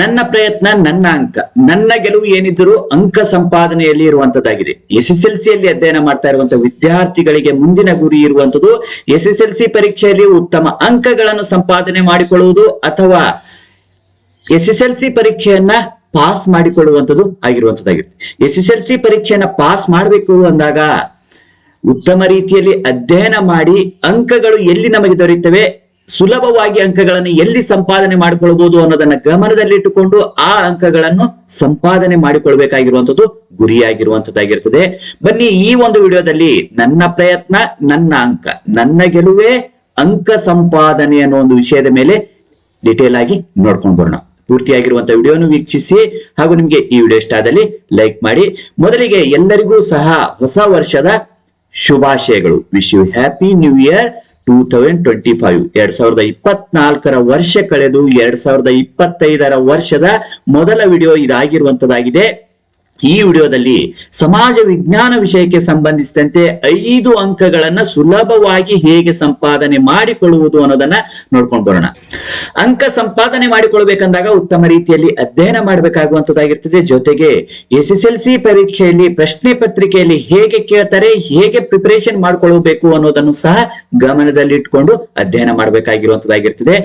ನನ್ನ ಪ್ರಯತ್ನ, ನನ್ನ ಅಂಕ, ನನ್ನ ಗೆಲುವು ಏನಿದ್ದರೂ ಅಂಕ ಸಂಪಾದನೆಯಲ್ಲಿ ಇರುವಂತದ್ದಾಗಿದೆ. ಎಸ್ ಎಸ್ ಎಲ್ ಸಿಯಲ್ಲಿ ಅಧ್ಯಯನ ಮಾಡ್ತಾ ಇರುವಂತಹ ವಿದ್ಯಾರ್ಥಿಗಳಿಗೆ ಮುಂದಿನ ಗುರಿ ಇರುವಂತದ್ದು ಎಸ್ ಎಸ್ ಎಲ್ ಸಿ ಪರೀಕ್ಷೆಯಲ್ಲಿ ಉತ್ತಮ ಅಂಕಗಳನ್ನು ಸಂಪಾದನೆ ಮಾಡಿಕೊಳ್ಳುವುದು ಅಥವಾ ಎಸ್ ಎಸ್ ಎಲ್ ಸಿ ಪರೀಕ್ಷೆಯನ್ನ ಪಾಸ್ ಮಾಡಿಕೊಳ್ಳುವಂಥದ್ದು ಆಗಿರುವಂತದ್ದಾಗಿದೆ. ಎಸ್ ಎಸ್ ಎಲ್ ಸಿ ಪರೀಕ್ಷೆಯನ್ನ ಪಾಸ್ ಮಾಡಬೇಕು ಅಂದಾಗ ಉತ್ತಮ ರೀತಿಯಲ್ಲಿ ಅಧ್ಯಯನ ಮಾಡಿ ಅಂಕಗಳು ಎಲ್ಲಿ ನಮಗೆ ದೊರೆಯುತ್ತವೆ ಸುಲಭವಾಗಿ ಅಂಕಗಳನ್ನು ಎಲ್ಲಿ ಸಂಪಾದನೆ ಮಾಡಿಕೊಳ್ಳಬಹುದು ಅನ್ನೋದನ್ನ ಗಮನದಲ್ಲಿಟ್ಟುಕೊಂಡು ಆ ಅಂಕಗಳನ್ನು ಸಂಪಾದನೆ ಮಾಡಿಕೊಳ್ಬೇಕಾಗಿರುವಂತದ್ದು ಗುರಿಯಾಗಿರುವಂತದ್ದಾಗಿರ್ತದೆ ಬನ್ನಿ ಈ ಒಂದು ವಿಡಿಯೋದಲ್ಲಿ ನನ್ನ ಪ್ರಯತ್ನ, ನನ್ನ ಅಂಕ, ನನ್ನ ಗೆಲುವೇ ಅಂಕ ಸಂಪಾದನೆ ಅನ್ನೋ ಒಂದು ವಿಷಯದ ಮೇಲೆ ಡಿಟೇಲ್ ಆಗಿ ನೋಡ್ಕೊಂಡು ಬರೋಣ. ಪೂರ್ತಿಯಾಗಿರುವಂತಹ ವಿಡಿಯೋನು ವೀಕ್ಷಿಸಿ ಹಾಗೂ ನಿಮ್ಗೆ ಈ ವಿಡಿಯೋ ಇಷ್ಟ ಆದಲ್ಲಿ ಲೈಕ್ ಮಾಡಿ. ಮೊದಲಿಗೆ ಎಲ್ಲರಿಗೂ ಸಹ ಹೊಸ ವರ್ಷದ ಶುಭಾಶಯಗಳು. Wish you happy new year two thousand twenty five ಎರಡ್ ಸಾವಿರದ ಇಪ್ಪತ್ನಾಲ್ಕರ ವರ್ಷ ಕಳೆದು ಎರಡ್ ಸಾವಿರದ ಇಪ್ಪತ್ತೈದರ ವರ್ಷದ ಮೊದಲ ವಿಡಿಯೋ ಇದಾಗಿರುವಂತದ್ದಾಗಿದೆ ಈ ವಿಡಿಯೋದಲ್ಲಿ ಸಮಾಜ ವಿಜ್ಞಾನ ವಿಷಯಕ್ಕೆ ಸಂಬಂಧಿಸಿದಂತೆ ಐದು ಅಂಕಗಳನ್ನ ಸುಲಭವಾಗಿ ಹೇಗೆ ಸಂಪಾದನೆ ಮಾಡಿಕೊಳ್ಳುವುದು ಅನ್ನೋದನ್ನ ನೋಡ್ಕೊಂಡು ಬರೋಣ. ಅಂಕ ಸಂಪಾದನೆ ಮಾಡಿಕೊಳ್ಬೇಕಂದಾಗ ಉತ್ತಮ ರೀತಿಯಲ್ಲಿ ಅಧ್ಯಯನ ಮಾಡಬೇಕಾಗುವಂತದ್ದಾಗಿರ್ತದೆ. ಜೊತೆಗೆ ಎಸ್ ಎಸ್ ಎಲ್ ಸಿ ಪರೀಕ್ಷೆಯಲ್ಲಿ, ಪ್ರಶ್ನೆ ಪತ್ರಿಕೆಯಲ್ಲಿ ಹೇಗೆ ಕೇಳ್ತಾರೆ, ಹೇಗೆ ಪ್ರಿಪರೇಷನ್ ಮಾಡ್ಕೊಳ್ಬೇಕು ಅನ್ನೋದನ್ನು ಸಹ ಗಮನದಲ್ಲಿಟ್ಕೊಂಡು ಅಧ್ಯಯನ ಮಾಡಬೇಕಾಗಿರುವಂತದ್ದಾಗಿರ್ತದೆ.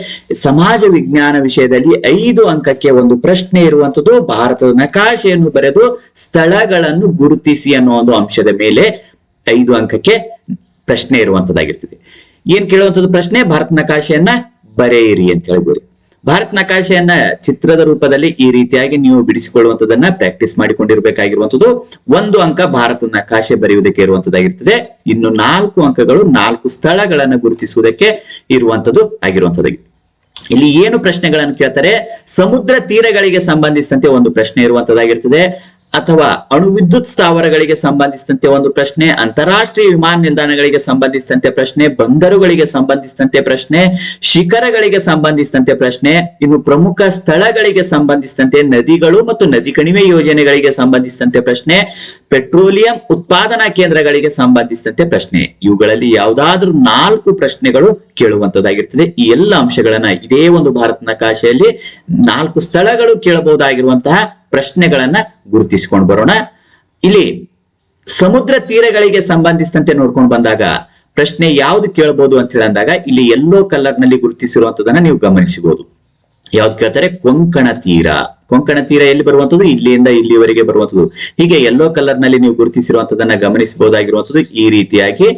ಸಮಾಜ ವಿಜ್ಞಾನ ವಿಷಯದಲ್ಲಿ ಐದು ಅಂಕಕ್ಕೆ ಒಂದು ಪ್ರಶ್ನೆ ಇರುವಂತದ್ದು, ಭಾರತದ ನಕಾಶೆಯನ್ನು ಬರೆದು ಸ್ಥಳಗಳನ್ನು ಗುರುತಿಸಿ ಅನ್ನೋ ಒಂದು ಅಂಶದ ಮೇಲೆ ಐದು ಅಂಕಕ್ಕೆ ಪ್ರಶ್ನೆ ಇರುವಂತದ್ದಾಗಿರ್ತದೆ. ಏನ್ ಕೇಳುವಂತದ್ದು ಪ್ರಶ್ನೆ? ಭಾರತ ನಕಾಶೆಯನ್ನ ಬರೆಯಿರಿ ಅಂತ ಹೇಳ್ಬೋದು. ಭಾರತ ನಕಾಶೆಯನ್ನ ಚಿತ್ರದ ರೂಪದಲ್ಲಿ ಈ ರೀತಿಯಾಗಿ ನೀವು ಬಿಡಿಸಿಕೊಳ್ಳುವಂತದನ್ನ ಪ್ರಾಕ್ಟೀಸ್ ಮಾಡಿಕೊಂಡಿರ್ಬೇಕಾಗಿರುವಂತದ್ದು. ಒಂದು ಅಂಕ ಭಾರತ ನಕಾಶೆ ಬರೆಯುವುದಕ್ಕೆ ಇರುವಂತದ್ದಾಗಿರ್ತದೆ. ಇನ್ನು ನಾಲ್ಕು ಅಂಕಗಳು ನಾಲ್ಕು ಸ್ಥಳಗಳನ್ನ ಗುರುತಿಸುವುದಕ್ಕೆ ಇರುವಂತದ್ದು ಆಗಿರುವಂತದ್ದಾಗಿದೆ ಇಲ್ಲಿ ಏನು ಪ್ರಶ್ನೆಗಳನ್ನು ಕೇಳ್ತಾರೆ? ಸಮುದ್ರ ತೀರಗಳಿಗೆ ಸಂಬಂಧಿಸಿದಂತೆ ಒಂದು ಪ್ರಶ್ನೆ ಇರುವಂತದ್ದಾಗಿರ್ತದೆ. ಅಥವಾ ಅಣು ವಿದ್ಯುತ್ ಸ್ಥಾವರಗಳಿಗೆ ಸಂಬಂಧಿಸಿದಂತೆ ಒಂದು ಪ್ರಶ್ನೆ, ಅಂತಾರಾಷ್ಟ್ರೀಯ ವಿಮಾನ ನಿಲ್ದಾಣಗಳಿಗೆ ಸಂಬಂಧಿಸಿದಂತೆ ಪ್ರಶ್ನೆ ಬಂದರುಗಳಿಗೆ ಸಂಬಂಧಿಸಿದಂತೆ ಪ್ರಶ್ನೆ, ಶಿಖರಗಳಿಗೆ ಸಂಬಂಧಿಸಿದಂತೆ ಪ್ರಶ್ನೆ, ಇನ್ನು ಪ್ರಮುಖ ಸ್ಥಳಗಳಿಗೆ ಸಂಬಂಧಿಸಿದಂತೆ ನದಿಗಳು ಮತ್ತು ನದಿ ಕಣಿವೆ ಯೋಜನೆಗಳಿಗೆ ಸಂಬಂಧಿಸಿದಂತೆ ಪ್ರಶ್ನೆ ಪೆಟ್ರೋಲಿಯಂ ಉತ್ಪಾದನಾ ಕೇಂದ್ರಗಳಿಗೆ ಸಂಬಂಧಿಸಿದಂತೆ ಪ್ರಶ್ನೆ. ಇವುಗಳಲ್ಲಿ ಯಾವುದಾದ್ರೂ ನಾಲ್ಕು ಪ್ರಶ್ನೆಗಳು ಕೇಳುವಂತದ್ದಾಗಿರ್ತದೆ. ಈ ಎಲ್ಲ ಅಂಶಗಳನ್ನ ಇದೇ ಒಂದು ಭಾರತ ನಕಾಶೆಯಲ್ಲಿ ನಾಲ್ಕು ಸ್ಥಳಗಳು ಕೇಳಬಹುದಾಗಿರುವಂತಹ ಪ್ರಶ್ನೆಗಳನ್ನ ಗುರುತಿಸಿಕೊಂಡು ಬರೋಣ. ಇಲ್ಲಿ ಸಮುದ್ರ ತೀರಗಳಿಗೆ ಸಂಬಂಧಿಸಿದಂತೆ ನೋಡ್ಕೊಂಡು ಬಂದಾಗ ಪ್ರಶ್ನೆ ಯಾವ್ದು ಕೇಳಬಹುದು ಅಂತ ಹೇಳಿ ಅಂದಾಗ ಇಲ್ಲಿ ಎಲ್ಲೋ ಕಲರ್ನಲ್ಲಿ ಗುರುತಿಸಿರುವಂತದನ್ನ ನೀವು ಗಮನಿಸಬಹುದು. ಯಾವ್ದು ಕೇಳ್ತಾರೆ? ಕೊಂಕಣ ತೀರ. ಕೊಂಕಣ ತೀರ ಎಲ್ಲಿ ಬರುವಂತದ್ದು ಇಲ್ಲಿಯಿಂದ ಇಲ್ಲಿವರೆಗೆ ಬರುವಂತದ್ದು ಹೀಗೆ ಯೆಲ್ಲೋ ಕಲರ್ನಲ್ಲಿ ನೀವು ಗುರುತಿಸಿರುವಂತದನ್ನ ಗಮನಿಸಬಹುದಾಗಿರುವಂತದ್ದು ಈ ರೀತಿಯಾಗಿ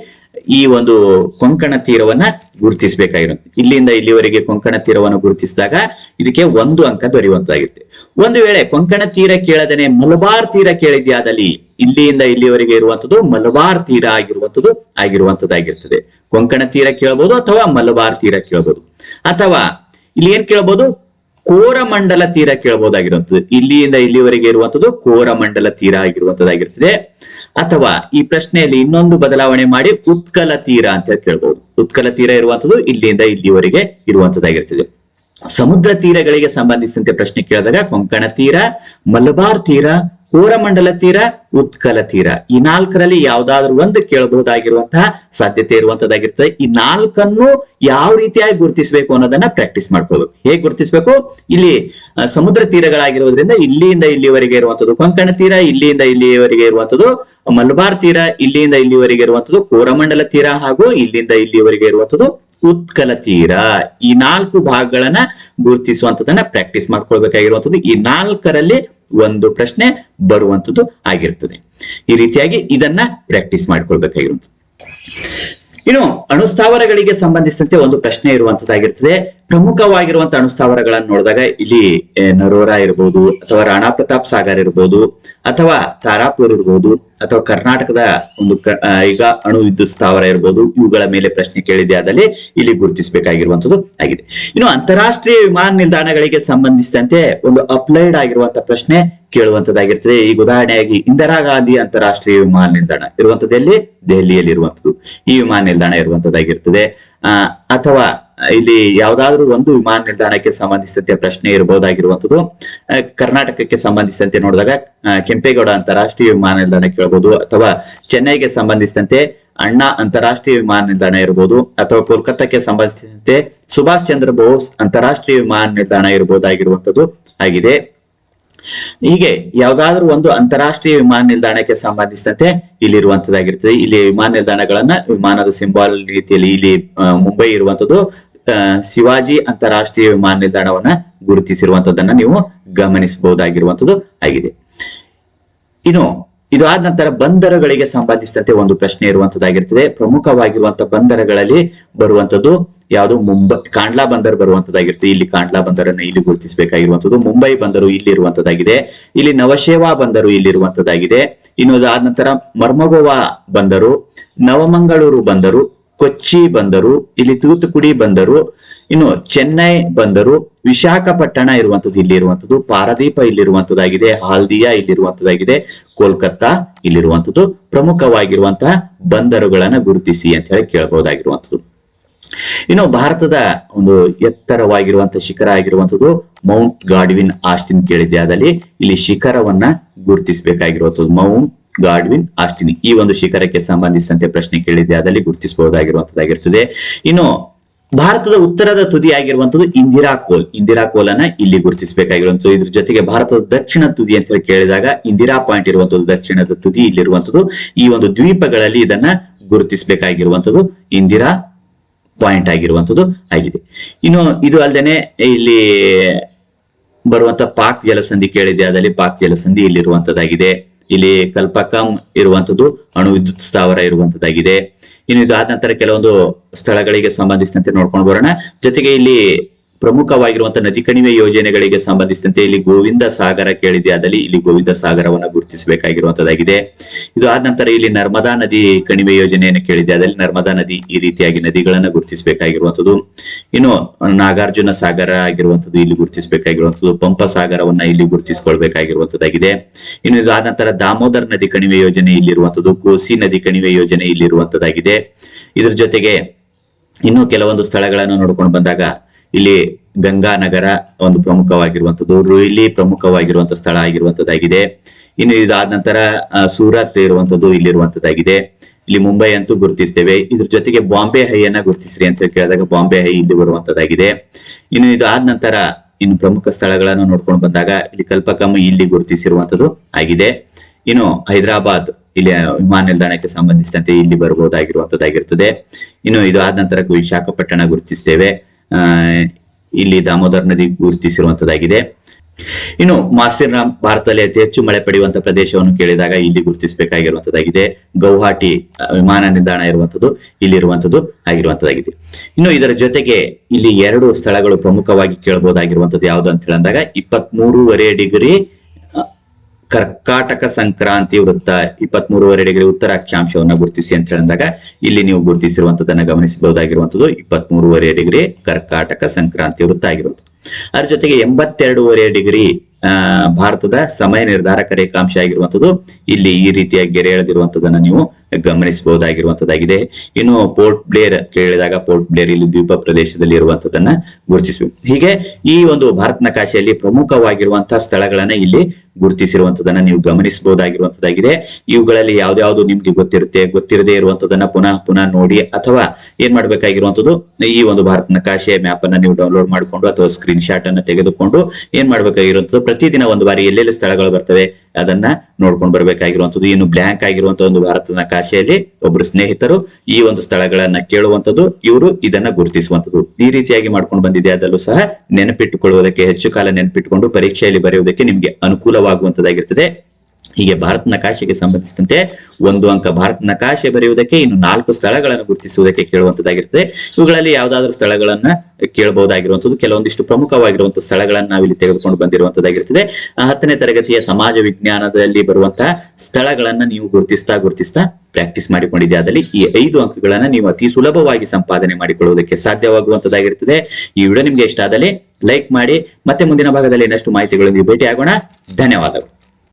ಈ ಒಂದು ಕೊಂಕಣ ತೀರವನ್ನ ಗುರುತಿಸಬೇಕಾಗಿರುತ್ತೆ. ಇಲ್ಲಿಂದ ಇಲ್ಲಿವರೆಗೆ ಕೊಂಕಣ ತೀರವನ್ನು ಗುರುತಿಸಿದಾಗ ಇದಕ್ಕೆ ಒಂದು ಅಂಕ ದೊರೆಯುವಂತಾಗಿರುತ್ತೆ. ಒಂದು ವೇಳೆ ಕೊಂಕಣ ತೀರ ಕೇಳದೇನೆ ಮಲಬಾರ್ ತೀರ ಕೇಳಿದ್ಯಾದಲ್ಲಿ ಇಲ್ಲಿಯಿಂದ ಇಲ್ಲಿವರೆಗೆ ಇರುವಂತದ್ದು ಮಲಬಾರ್ ತೀರ ಆಗಿರುವಂತದ್ದು ಆಗಿರುವಂತದ್ದಾಗಿರ್ತದೆ ಕೊಂಕಣ ತೀರ ಕೇಳಬಹುದು ಅಥವಾ ಮಲಬಾರ್ ತೀರ ಕೇಳಬಹುದು. ಅಥವಾ ಇಲ್ಲಿ ಏನ್ ಕೇಳಬಹುದು? ಕೋರಮಂಡಲ ತೀರ ಕೇಳಬಹುದಾಗಿರುವಂತದ್ದು ಇಲ್ಲಿಯಿಂದ ಇಲ್ಲಿವರೆಗೆ ಇರುವಂತದ್ದು ಕೋರಮಂಡಲ ತೀರ ಆಗಿರುವಂತದ್ದಾಗಿರ್ತದೆ ಅಥವಾ ಈ ಪ್ರಶ್ನೆಯಲ್ಲಿ ಇನ್ನೊಂದು ಬದಲಾವಣೆ ಮಾಡಿ ಉತ್ಕಲ ತೀರ ಅಂತ ಕೇಳಬಹುದು ಉತ್ಕಲ ತೀರ ಇರುವಂತದ್ದು ಇಲ್ಲಿಂದ ಇಲ್ಲಿವರೆಗೆ ಇರುವಂತದ್ದಾಗಿರ್ತದೆ ಸಮುದ್ರ ತೀರಗಳಿಗೆ ಸಂಬಂಧಿಸಿದಂತೆ ಪ್ರಶ್ನೆ ಕೇಳಿದಾಗ ಕೊಂಕಣ ತೀರ, ಮಲಬಾರ್ ತೀರ ಕೋರಮಂಡಲ ತೀರ, ಉತ್ಕಲ ತೀರ. ಈ ನಾಲ್ಕರಲ್ಲಿ ಯಾವ್ದಾದ್ರು ಒಂದು ಕೇಳಬಹುದಾಗಿರುವಂತಹ ಸಾಧ್ಯತೆ ಇರುವಂತದ್ದಾಗಿರ್ತದೆ. ಈ ನಾಲ್ಕನ್ನು ಯಾವ ರೀತಿಯಾಗಿ ಗುರುತಿಸಬೇಕು ಅನ್ನೋದನ್ನ ಪ್ರಾಕ್ಟೀಸ್ ಮಾಡ್ಕೋಬೇಕು ಹೇಗೆ ಗುರುತಿಸಬೇಕು? ಇಲ್ಲಿ ಸಮುದ್ರ ತೀರಗಳಾಗಿರೋದ್ರಿಂದ ಇಲ್ಲಿಂದ ಇಲ್ಲಿವರೆಗೆ ಇರುವಂತದ್ದು ಕೊಂಕಣ ತೀರ ಇಲ್ಲಿಂದ ಇಲ್ಲಿವರೆಗೆ ಇರುವಂತದ್ದು ಮಲಬಾರ್ ತೀರ ಇಲ್ಲಿಂದ ಇಲ್ಲಿವರೆಗೆ ಇರುವಂತದ್ದು ಕೋರಮಂಡಲ ತೀರ ಹಾಗೂ ಇಲ್ಲಿಂದ ಇಲ್ಲಿವರೆಗೆ ಇರುವಂತದ್ದು ಉತ್ಕಲ ತೀರ. ಈ ನಾಲ್ಕು ಭಾಗಗಳನ್ನ ಗುರುತಿಸುವಂತದನ್ನ ಪ್ರಾಕ್ಟೀಸ್ ಮಾಡ್ಕೊಳ್ಬೇಕಾಗಿರುವಂತದ್ದು. ಈ ನಾಲ್ಕರಲ್ಲಿ ಒಂದು ಪ್ರಶ್ನೆ ಬರುವಂತದ್ದು ಆಗಿರ್ತದೆ. ಈ ರೀತಿಯಾಗಿ ಇದನ್ನ ಪ್ರಾಕ್ಟೀಸ್ ಮಾಡ್ಕೊಳ್ಬೇಕಾಗಿರುವುದು ಇನ್ನು ಅಣುಸ್ಥಾವರಗಳಿಗೆ ಸಂಬಂಧಿಸಿದಂತೆ ಒಂದು ಪ್ರಶ್ನೆ ಇರುವಂತದ್ದಾಗಿರ್ತದೆ. ಪ್ರಮುಖವಾಗಿರುವಂತಹ ಅಣುಸ್ಥಾವರಗಳನ್ನು ನೋಡಿದಾಗ ಇಲ್ಲಿ ನರೋರಾ ಇರಬಹುದು ಅಥವಾ ರಾಣಾ ಪ್ರತಾಪ್ ಸಾಗರ್ ಇರಬಹುದು ಅಥವಾ ತಾರಾಪುರ್ ಇರಬಹುದು ಅಥವಾ ಕರ್ನಾಟಕದ ಒಂದು ಈಗ ಅಣು ವಿದ್ಯುತ್ ಸ್ಥಾವರ ಇರಬಹುದು ಇವುಗಳ ಮೇಲೆ ಪ್ರಶ್ನೆ ಕೇಳಿದೆ ಆದಲ್ಲಿ ಇಲ್ಲಿ ಗುರುತಿಸಬೇಕಾಗಿರುವಂತದ್ದು ಆಗಿದೆ. ಇನ್ನು ಅಂತಾರಾಷ್ಟ್ರೀಯ ವಿಮಾನ ನಿಲ್ದಾಣಗಳಿಗೆ ಸಂಬಂಧಿಸಿದಂತೆ ಒಂದು ಅಪ್ಲೈಡ್ ಆಗಿರುವಂತಹ ಪ್ರಶ್ನೆ ಕೇಳುವಂತದ್ದಾಗಿರ್ತದೆ. ಈಗ ಉದಾಹರಣೆಯಾಗಿ ಇಂದಿರಾ ಗಾಂಧಿ ಅಂತಾರಾಷ್ಟ್ರೀಯ ವಿಮಾನ ನಿಲ್ದಾಣ ಇರುವಂತದ್ದು ದೆಹಲಿಯಲ್ಲಿ ಇರುವಂತದ್ದು ಈ ವಿಮಾನ ನಿಲ್ದಾಣ ಇರುವಂತದ್ದಾಗಿರ್ತದೆ. ಅಥವಾ ಇಲ್ಲಿ ಯಾವ್ದಾದ್ರು ಒಂದು ವಿಮಾನ ನಿಲ್ದಾಣಕ್ಕೆ ಸಂಬಂಧಿಸಿದಂತೆ ಪ್ರಶ್ನೆ ಇರಬಹುದಾಗಿರುವಂತದ್ದು ಕರ್ನಾಟಕಕ್ಕೆ ಸಂಬಂಧಿಸಿದಂತೆ ನೋಡಿದಾಗ ಕೆಂಪೇಗೌಡ ಅಂತಾರಾಷ್ಟ್ರೀಯ ವಿಮಾನ ನಿಲ್ದಾಣ ಕೇಳಬಹುದು ಅಥವಾ ಚೆನ್ನೈಗೆ ಸಂಬಂಧಿಸಿದಂತೆ ಅಣ್ಣಾ ಅಂತಾರಾಷ್ಟ್ರೀಯ ವಿಮಾನ ನಿಲ್ದಾಣ ಇರಬಹುದು, ಅಥವಾ ಕೋಲ್ಕತ್ತಾಕ್ಕೆ ಸಂಬಂಧಿಸಿದಂತೆ ಸುಭಾಷ್ ಚಂದ್ರ ಬೋಸ್ ಅಂತಾರಾಷ್ಟ್ರೀಯ ವಿಮಾನ ನಿಲ್ದಾಣ ಇರಬಹುದಾಗಿರುವಂತದ್ದು ಆಗಿದೆ. ಹೀಗೆ ಯಾವ್ದಾದ್ರು ಒಂದು ಅಂತಾರಾಷ್ಟ್ರೀಯ ವಿಮಾನ ನಿಲ್ದಾಣಕ್ಕೆ ಸಂಬಂಧಿಸಿದಂತೆ ಇಲ್ಲಿರುವಂತದ್ದಾಗಿರ್ತದೆ ಇಲ್ಲಿ ವಿಮಾನ ನಿಲ್ದಾಣಗಳನ್ನ ವಿಮಾನದ ಸಿಂಬಾಲ್ ರೀತಿಯಲ್ಲಿ ಇಲ್ಲಿ ಮುಂಬೈ ಇರುವಂತದ್ದು ಶಿವಾಜಿ ಅಂತಾರಾಷ್ಟ್ರೀಯ ವಿಮಾನ ನಿಲ್ದಾಣವನ್ನ ಗುರುತಿಸಿರುವಂತದ್ದನ್ನ ನೀವು ಗಮನಿಸಬಹುದಾಗಿರುವಂತದ್ದು ಆಗಿದೆ. ಇನ್ನು ಇದು ಆದ ನಂತರ ಬಂದರಗಳಿಗೆ ಸಂಬಂಧಿಸಿದಂತೆ ಒಂದು ಪ್ರಶ್ನೆ ಇರುವಂತದ್ದಾಗಿರ್ತದೆ. ಪ್ರಮುಖವಾಗಿರುವಂತಹ ಬಂದರಗಳಲ್ಲಿ ಬರುವಂತದ್ದು ಯಾವುದು? ಮುಂಬೈ, ಕಾಂಡ್ಲಾ ಬಂದರು ಬರುವಂತದ್ದಾಗಿರ್ತದೆ ಇಲ್ಲಿ ಕಾಂಡ್ಲಾ ಬಂದರನ್ನು ಇಲ್ಲಿ ಗುರುತಿಸಬೇಕಾಗಿರುವಂತದ್ದು. ಮುಂಬೈ ಬಂದರು ಇಲ್ಲಿ ಇರುವಂತದ್ದಾಗಿದೆ. ಇಲ್ಲಿ ನವಶೇವಾ ಬಂದರು ಇಲ್ಲಿರುವಂತದ್ದಾಗಿದೆ ಇನ್ನು ಅದಾದ ನಂತರ ಮರ್ಮಗೋವಾ ಬಂದರು. ನವಮಂಗಳೂರು ಬಂದರು. ಕೊಚ್ಚಿ ಬಂದರು, ಇಲ್ಲಿ ತೂತುಕುಡಿ ಬಂದರು, ಇನ್ನು ಚೆನ್ನೈ ಬಂದರು, ವಿಶಾಖಪಟ್ಟಣ ಇರುವಂತದ್ದು ಇಲ್ಲಿ ಇರುವಂತದ್ದು ಪಾರದೀಪ ಇಲ್ಲಿರುವಂತದ್ದಾಗಿದೆ ಹಾಲ್ದಿಯಾ ಇಲ್ಲಿರುವಂತದ್ದಾಗಿದೆ ಕೋಲ್ಕತ್ತಾ ಇಲ್ಲಿರುವಂತದ್ದು ಪ್ರಮುಖವಾಗಿರುವಂತಹ ಬಂದರುಗಳನ್ನ ಗುರುತಿಸಿ ಅಂತ ಹೇಳಿ ಕೇಳಬಹುದಾಗಿರುವಂತದ್ದು ಇನ್ನು ಭಾರತದ ಒಂದು ಎತ್ತರವಾಗಿರುವಂತಹ ಶಿಖರ ಆಗಿರುವಂತದ್ದು ಮೌಂಟ್ ಗಾಡ್ವಿನ್ ಆಸ್ಟಿನ್ ಕೇಳಿದ್ದೆ ಅದಲ್ಲಿ ಇಲ್ಲಿ ಶಿಖರವನ್ನ ಗುರುತಿಸಬೇಕಾಗಿರುವಂತದ್ದು ಮೌಂಟ್ ಗಾಡ್ವಿನ್ ಆಸ್ಟಿನ್. ಈ ಒಂದು ಶಿಖರಕ್ಕೆ ಸಂಬಂಧಿಸಿದಂತೆ ಪ್ರಶ್ನೆ ಕೇಳಿದ್ದೆ. ಅದರಲ್ಲಿ ಗುರುತಿಸಬಹುದಾಗಿರುವಂತದ್ದಾಗಿರ್ತದೆ. ಇನ್ನು ಭಾರತದ ಉತ್ತರದ ತುದಿ ಆಗಿರುವಂತದ್ದು ಇಂದಿರಾ ಕೋಲ್. ಇಂದಿರಾ ಕೋಲ್ ಅನ್ನ ಇಲ್ಲಿ ಗುರುತಿಸಬೇಕಾಗಿರುವಂತದ್ದು. ಇದ್ರ ಜೊತೆಗೆ ಭಾರತದ ದಕ್ಷಿಣ ತುದಿ ಅಂತ ಹೇಳಿ ಕೇಳಿದಾಗ ಇಂದಿರಾ ಪಾಯಿಂಟ್ ಇರುವಂತದ್ದು, ದಕ್ಷಿಣದ ತುದಿ ಇಲ್ಲಿರುವಂತದ್ದು ಈ ಒಂದು ದ್ವೀಪಗಳಲ್ಲಿ ಇದನ್ನ ಗುರುತಿಸಬೇಕಾಗಿರುವಂತದ್ದು ಇಂದಿರಾ ಪಾಯಿಂಟ್ ಆಗಿರುವಂತದ್ದು ಆಗಿದೆ. ಇನ್ನು ಇದು ಅಲ್ಲದೆ ಇಲ್ಲಿ ಬರುವಂತ ಪಾಕ್ ಜಲಸಂಧಿ ಕೇಳಿದೆ ಅದರಲ್ಲಿ ಪಾಕ್ ಜಲಸಂಧಿ ಇಲ್ಲಿರುವಂತದ್ದಾಗಿದೆ ಇಲ್ಲಿ ಕಲ್ಪಕಂ ಇರುವಂತದ್ದು ಅಣು ವಿದ್ಯುತ್ ಸ್ಥಾವರ ಇರುವಂತದ್ದಾಗಿದೆ. ಇನ್ನು ಇದಾದ ನಂತರ ಕೆಲವೊಂದು ಸ್ಥಳಗಳಿಗೆ ಸಂಬಂಧಿಸಿದಂತೆ ನೋಡ್ಕೊಂಡು ಬರೋಣ. ಜೊತೆಗೆ ಇಲ್ಲಿ ಪ್ರಮುಖವಾಗಿರುವಂತಹ ನದಿ ಕಣಿವೆ ಯೋಜನೆಗಳಿಗೆ ಸಂಬಂಧಿಸಿದಂತೆ ಇಲ್ಲಿ ಗೋವಿಂದ ಸಾಗರ ಕೇಳಿದೆ ಅದಲ್ಲಿ ಇಲ್ಲಿ ಗೋವಿಂದ ಸಾಗರವನ್ನು ಗುರುತಿಸಬೇಕಾಗಿರುವಂತದ್ದಾಗಿದೆ ಇದು ಆದ ನಂತರ ಇಲ್ಲಿ ನರ್ಮದಾ ನದಿ ಕಣಿವೆ ಯೋಜನೆಯನ್ನು ಕೇಳಿದೆ ಅದರಲ್ಲಿ ನರ್ಮದಾ ನದಿ ಈ ರೀತಿಯಾಗಿ ನದಿಗಳನ್ನು ಗುರುತಿಸಬೇಕಾಗಿರುವಂತದ್ದು ಇನ್ನು ನಾಗಾರ್ಜುನ ಸಾಗರ ಆಗಿರುವಂತದ್ದು ಇಲ್ಲಿ ಗುರುತಿಸಬೇಕಾಗಿರುವಂತದ್ದು ಪಂಪ ಸಾಗರವನ್ನ ಇಲ್ಲಿ ಗುರುತಿಸಿಕೊಳ್ಬೇಕಾಗಿರುವಂತದ್ದಾಗಿದೆ ಇನ್ನು ಆದ ನಂತರ ದಾಮೋದರ್ ನದಿ ಕಣಿವೆ ಯೋಜನೆ ಇಲ್ಲಿರುವಂತದ್ದು ಕೋಸಿ ನದಿ ಕಣಿವೆ ಯೋಜನೆ ಇಲ್ಲಿರುವಂತದ್ದಾಗಿದೆ ಇದ್ರ ಜೊತೆಗೆ ಇನ್ನು ಕೆಲವೊಂದು ಸ್ಥಳಗಳನ್ನು ನೋಡ್ಕೊಂಡು ಬಂದಾಗ ಇಲ್ಲಿ ಗಂಗಾನಗರ ಒಂದು ಪ್ರಮುಖವಾಗಿರುವಂತದ್ದು ಇಲ್ಲಿ ಪ್ರಮುಖವಾಗಿರುವಂತ ಸ್ಥಳ ಆಗಿರುವಂತದ್ದಾಗಿದೆ ಇನ್ನು ಇದಾದ ನಂತರ ಸೂರತ್ ಇರುವಂತದ್ದು ಇಲ್ಲಿರುವಂತದ್ದಾಗಿದೆ ಇಲ್ಲಿ ಮುಂಬೈ ಅಂತೂ ಗುರುತಿಸ್ತೇವೆ. ಇದ್ರ ಜೊತೆಗೆ ಬಾಂಬೆ ಹೈಯನ್ನ ಗುರುತಿಸ್ರಿ ಅಂತ ಕೇಳಿದಾಗ ಬಾಂಬೆ ಹೈ ಇಲ್ಲಿ ಬರುವಂತದ್ದಾಗಿದೆ ಇನ್ನು ಇದಾದ ನಂತರ ಇನ್ನು ಪ್ರಮುಖ ಸ್ಥಳಗಳನ್ನು ನೋಡ್ಕೊಂಡು ಬಂದಾಗ ಇಲ್ಲಿ ಕಲ್ಪಕಮ್ಮ ಇಲ್ಲಿ ಗುರುತಿಸಿರುವಂತದ್ದು ಆಗಿದೆ. ಇನ್ನು ಹೈದರಾಬಾದ್ ಇಲ್ಲಿ ವಿಮಾನ ನಿಲ್ದಾಣಕ್ಕೆ ಸಂಬಂಧಿಸಿದಂತೆ ಇಲ್ಲಿ ಬರಬಹುದಾಗಿರುವಂತದ್ದಾಗಿರ್ತದೆ ಇನ್ನು ಇದು ಆದ ನಂತರ ವಿಶಾಖಪಟ್ಟಣ ಗುರುತಿಸ್ತೇವೆ. ಇಲ್ಲಿ ದಾಮೋದರ್ ನದಿ ಗುರುತಿಸಿರುವಂತದ್ದಾಗಿದೆ. ಇನ್ನು ಮಾಸಿರ್ನ ಭಾರತದಲ್ಲಿ ಅತಿ ಹೆಚ್ಚು ಮಳೆ ಪಡೆಯುವಂತಹ ಪ್ರದೇಶವನ್ನು ಕೇಳಿದಾಗ ಇಲ್ಲಿ ಗುರುತಿಸಬೇಕಾಗಿರುವಂತದ್ದಾಗಿದೆ. ಗೌಹಾಟಿ ವಿಮಾನ ನಿಲ್ದಾಣ ಇರುವಂತದ್ದು, ಇಲ್ಲಿರುವಂತದ್ದು ಆಗಿರುವಂತದ್ದಾಗಿದೆ. ಇನ್ನು ಇದರ ಜೊತೆಗೆ ಇಲ್ಲಿ ಎರಡು ಸ್ಥಳಗಳು ಪ್ರಮುಖವಾಗಿ ಕೇಳಬಹುದಾಗಿರುವಂತದ್ದು ಯಾವುದು ಅಂತ ಹೇಳಿದಾಗ ಇಪ್ಪತ್ತ್ ಮೂರುವರೆ ಡಿಗ್ರಿ ಕರ್ಕಾಟಕ ಸಂಕ್ರಾಂತಿ ವೃತ್ತ ಇಪ್ಪತ್ತ್ ಮೂರುವರೆ ಡಿಗ್ರಿ ಉತ್ತರ ಅಕ್ಷಾಂಶವನ್ನು ಗುರುತಿಸಿ ಅಂತ ಹೇಳಿದಾಗ ಇಲ್ಲಿ ನೀವು ಗುರುತಿಸಿರುವಂತದನ್ನ ಗಮನಿಸಬಹುದಾಗಿರುವಂತದ್ದು ಇಪ್ಪತ್ತ್ ಮೂರುವರೆ ಡಿಗ್ರಿ ಕರ್ಕಾಟಕ ಸಂಕ್ರಾಂತಿ ವೃತ್ತ ಆಗಿರುವಂತದ್ದು. ಅದ್ರ ಜೊತೆಗೆ ಎಂಬತ್ತೆರಡೂವರೆ ಡಿಗ್ರಿ ಭಾರತದ ಸಮಯ ನಿರ್ಧಾರಕ ರೇಖಾಂಶ ಆಗಿರುವಂತದ್ದು ಇಲ್ಲಿ ಈ ರೀತಿಯ ಗೆರೆ ಎಳೆದಿರುವಂತದನ್ನ ನೀವು ಗಮನಿಸಬಹುದಾಗಿರುವಂತದ್ದಾಗಿದೆ. ಇನ್ನು ಪೋರ್ಟ್ ಬ್ಲೇರ್ ಕೇಳಿದಾಗ ಪೋರ್ಟ್ ಬ್ಲೇರ್ ಇಲ್ಲಿ ದ್ವೀಪ ಪ್ರದೇಶದಲ್ಲಿ ಇರುವಂತದನ್ನ ಗುರುತಿಸಬೇಕು. ಹೀಗೆ ಈ ಒಂದು ಭಾರತ ನಕಾಶೆಯಲ್ಲಿ ಪ್ರಮುಖವಾಗಿರುವಂತಹ ಸ್ಥಳಗಳನ್ನ ಇಲ್ಲಿ ಗುರುತಿಸಿರುವಂತದನ್ನ ನೀವು ಗಮನಿಸಬಹುದಾಗಿರುವಂತದ್ದಾಗಿದೆ ಇವುಗಳಲ್ಲಿ ಯಾವ್ದಾವ್ದು ನಿಮ್ಗೆ ಗೊತ್ತಿರುತ್ತೆ, ಗೊತ್ತಿರದೇ ಇರುವಂತದನ್ನ ಪುನಃ ಪುನಃ ನೋಡಿ ಅಥವಾ ಏನ್ ಮಾಡ್ಬೇಕಾಗಿರುವಂತದ್ದು? ಈ ಒಂದು ಭಾರತ ನಕಾಶೆ ಮ್ಯಾಪ್ ಅನ್ನ ನೀವು ಡೌನ್ಲೋಡ್ ಮಾಡಿಕೊಂಡು ಅಥವಾ ಸ್ಕ್ರೀನ್ ಶಾಟ್ ಅನ್ನ ತೆಗೆದುಕೊಂಡು ಏನ್ ಮಾಡ್ಬೇಕಾಗಿರುವಂತದ್ದು? ಪ್ರತಿದಿನ ಒಂದು ಬಾರಿ ಎಲ್ಲೆಲ್ಲಿ ಸ್ಥಳಗಳು ಬರ್ತವೆ? ಅದನ್ನ ನೋಡ್ಕೊಂಡು ಬರ್ಬೇಕಾಗಿರುವಂತದ್ದು ಏನು ಬ್ಲಾಂಕ್ ಆಗಿರುವಂತಹ ಒಂದು ಭಾರತ ನಕಾಶೆಯಲ್ಲಿ ಒಬ್ರು ಸ್ನೇಹಿತರು ಈ ಒಂದು ಸ್ಥಳಗಳನ್ನ ಕೇಳುವಂತದ್ದು ಇವರು ಇದನ್ನ ಗುರುತಿಸುವಂತದ್ದು ಈ ರೀತಿಯಾಗಿ ಮಾಡ್ಕೊಂಡು ಬಂದಿದೆ. ಅದಲ್ಲೂ ಸಹ ನೆನಪಿಟ್ಟುಕೊಳ್ಳುವುದಕ್ಕೆ, ಹೆಚ್ಚು ಕಾಲ ನೆನಪಿಟ್ಟುಕೊಂಡು ಪರೀಕ್ಷೆಯಲ್ಲಿ ಬರೆಯುವುದಕ್ಕೆ ನಿಮ್ಗೆ ಅನುಕೂಲವಾಗುವಂತದ್ದಾಗಿರ್ತದೆ ಹೀಗೆ ಭಾರತ ನಕಾಶೆಗೆ ಸಂಬಂಧಿಸಿದಂತೆ ಒಂದು ಅಂಕ ಭಾರತ ನಕಾಶೆ ಬರೆಯುವುದಕ್ಕೆ ಇನ್ನು ನಾಲ್ಕು ಸ್ಥಳಗಳನ್ನು ಗುರುತಿಸುವುದಕ್ಕೆ ಕೇಳುವಂತದ್ದಾಗಿರ್ತದೆ. ಇವುಗಳಲ್ಲಿ ಯಾವ್ದಾದ್ರು ಸ್ಥಳಗಳನ್ನ ಕೇಳಬಹುದಾಗಿರುವಂತದ್ದು ಕೆಲವೊಂದಿಷ್ಟು ಪ್ರಮುಖವಾಗಿರುವಂತಹ ಸ್ಥಳಗಳನ್ನ ನಾವಿಲ್ಲಿ ತೆಗೆದುಕೊಂಡು ಬಂದಿರುವಂತದ್ದಾಗಿರುತ್ತದೆ ಹತ್ತನೇ ತರಗತಿಯ ಸಮಾಜ ವಿಜ್ಞಾನದಲ್ಲಿ ಬರುವಂತಹ ಸ್ಥಳಗಳನ್ನ ನೀವು ಗುರುತಿಸ್ತಾ ಗುರುತಿಸ್ತಾ ಪ್ರಾಕ್ಟೀಸ್ ಮಾಡಿಕೊಂಡಿದ್ದೆ ಅದರಲ್ಲಿ ಈ ಐದು ಅಂಕಗಳನ್ನ ನೀವು ಅತಿ ಸುಲಭವಾಗಿ ಸಂಪಾದನೆ ಮಾಡಿಕೊಳ್ಳುವುದಕ್ಕೆ ಸಾಧ್ಯವಾಗುವಂತದ್ದಾಗಿರ್ತದೆ ಈ ವಿಡಿಯೋ ನಿಮ್ಗೆ ಇಷ್ಟ ಆದಲ್ಲಿ ಲೈಕ್ ಮಾಡಿ, ಮತ್ತೆ ಮುಂದಿನ ಭಾಗದಲ್ಲಿ ಇನ್ನಷ್ಟು ಮಾಹಿತಿಗಳೊಂದಿಗೆ ಭೇಟಿ ಆಗೋಣ ಧನ್ಯವಾದಗಳು.